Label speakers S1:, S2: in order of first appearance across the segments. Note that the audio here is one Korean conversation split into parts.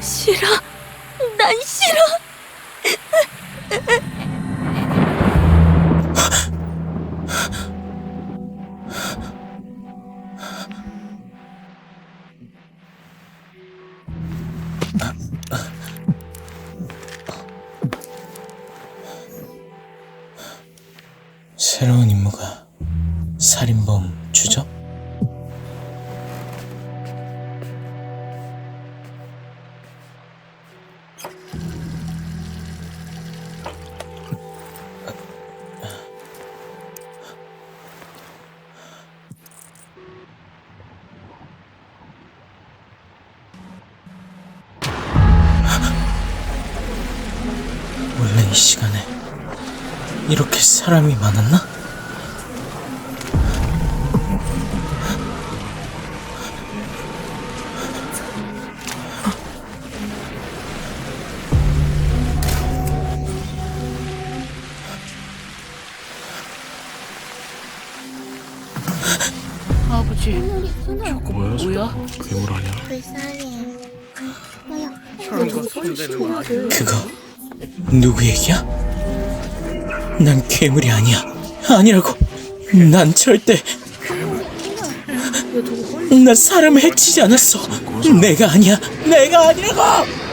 S1: 싫어. 난 싫어.
S2: 새로운 임무가 살인범 주적? 이 시간에 이렇게 사람이 많았나?
S3: 아버지
S1: 저거
S3: 뭐야?
S2: 괴물 아니야?
S4: 불쌍해. 뭐야?
S3: 손대는 거 아니야?
S2: 그거 누구 얘기야? 난 괴물이 아니야. 아니라고. 난 절대. 난 사람을 해치지 않았어. 내가 아니야. 내가 아니라고.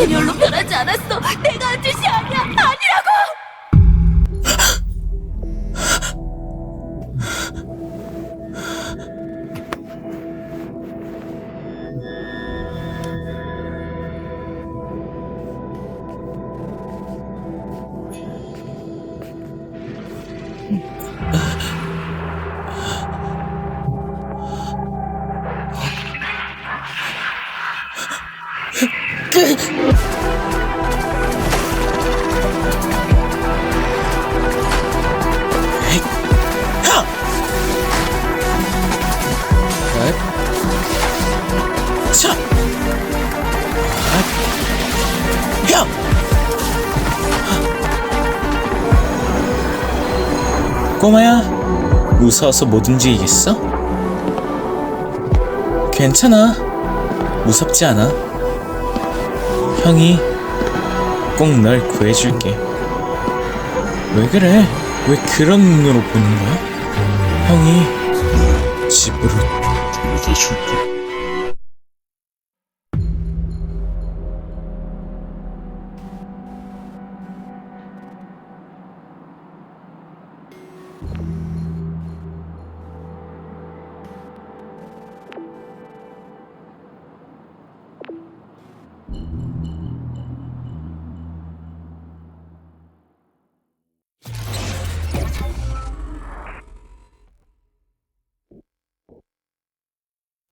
S1: 난 에테리얼로 변하지 않았어.
S2: 꼬마야, 무서워서 못 움직이겠어? 괜찮아. 무섭지 않아. 형이 꼭 널 구해줄게. 왜 그래? 왜 그런 눈으로 보는 거야? 형이 집으로 데려다 줄게.